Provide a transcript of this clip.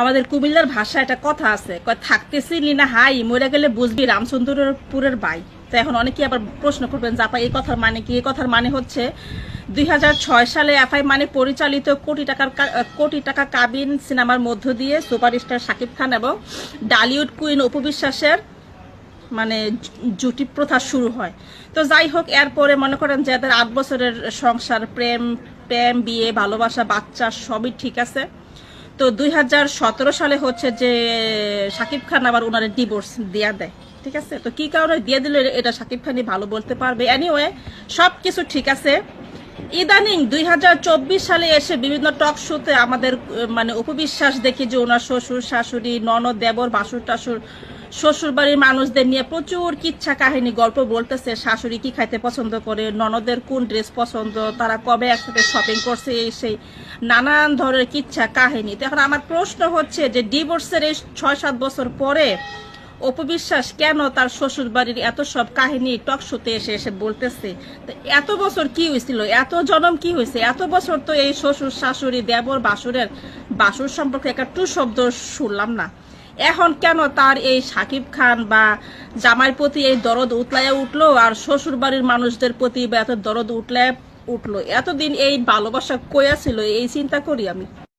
আমাদের কুমিল্লার ভাষা একটা কথা আছে, কয় থাকতেছিলি না হাই, মরে গেলে বুঝবি রামচন্দ্রপুরের বাই। তো এখন অনেকে আবার প্রশ্ন করবেন জাপা এই কথার মানে কি? এই কথার মানে হচ্ছে দু হাজার ছয় সালে এফআই মানে পরিচালিত কোটি টাকার কোটি টাকা কাবিন সিনেমার মধ্য দিয়ে সুপারস্টার শাকিব খান এবং ডালিউড কুইন উপবিশ্বাসের মানে জুটি প্রথা শুরু হয়। তো যাই হোক, এরপরে মনে করেন যে, এদের আট বছরের সংসার, প্রেম প্রেম, বিয়ে, ভালোবাসা, বাচ্চা সবই ঠিক আছে। তো দুই হাজার সতেরো সালে হচ্ছে যে শাকিব খান আবার ওনার ডিভোর্স দেয়া দেয়, ঠিক আছে? তো কি কারণে দিয়ে দিলে এটা শাকিব খানই ভালো বলতে পারবে? এনিওয়ে সব কিছু ঠিক আছে। ইদানিং দুই হাজার চব্বিশ সালে এসে বিভিন্ন টক শোতে আমাদের মানে উপবিশ্বাস দেখি যে ওনার শ্বশুর, শাশুড়ি, ননদ, দেবর বাসুর টাসুর শ্বশুর বাড়ির মানুষদের নিয়ে প্রচুর কিচ্ছা কাহিনী, গল্প বলতেছে, শাশুড়ি কি খাইতে পছন্দ করে, ননদের কোন ড্রেস পছন্দ, তারা কবে একসাথে শপিং করছে, এই, সেই। নানান ধরনের কিচ্ছা কাহিনী। তো এখন আমার প্রশ্ন হচ্ছে যে ডিভোর্সের এই ছয় সাত বছর পরে অপবিশ্বাস কেন তার শ্বশুর বাড়ির এত সব কাহিনী টক শোতে এসে এসে বলতেছে? এত বছর কি হয়েছিল? এত জনম কি হয়েছে? এত বছর তো এই শ্বশুর, শাশুড়ি, দেবর, বাসুরের বাসুর সম্পর্কে একটা টু শব্দ শুনলাম না। এখন কেন তার এই সাকিব খান বা জামাইয়ের প্রতি এই দরদ উতলাইয়া উঠল আর শ্বশুর বাড়ির মানুষদের প্রতি বা এত দরদ উঠলে উঠল। এতদিন এই ভালোবাসা কইয়া ছিল এই চিন্তা করি আমি।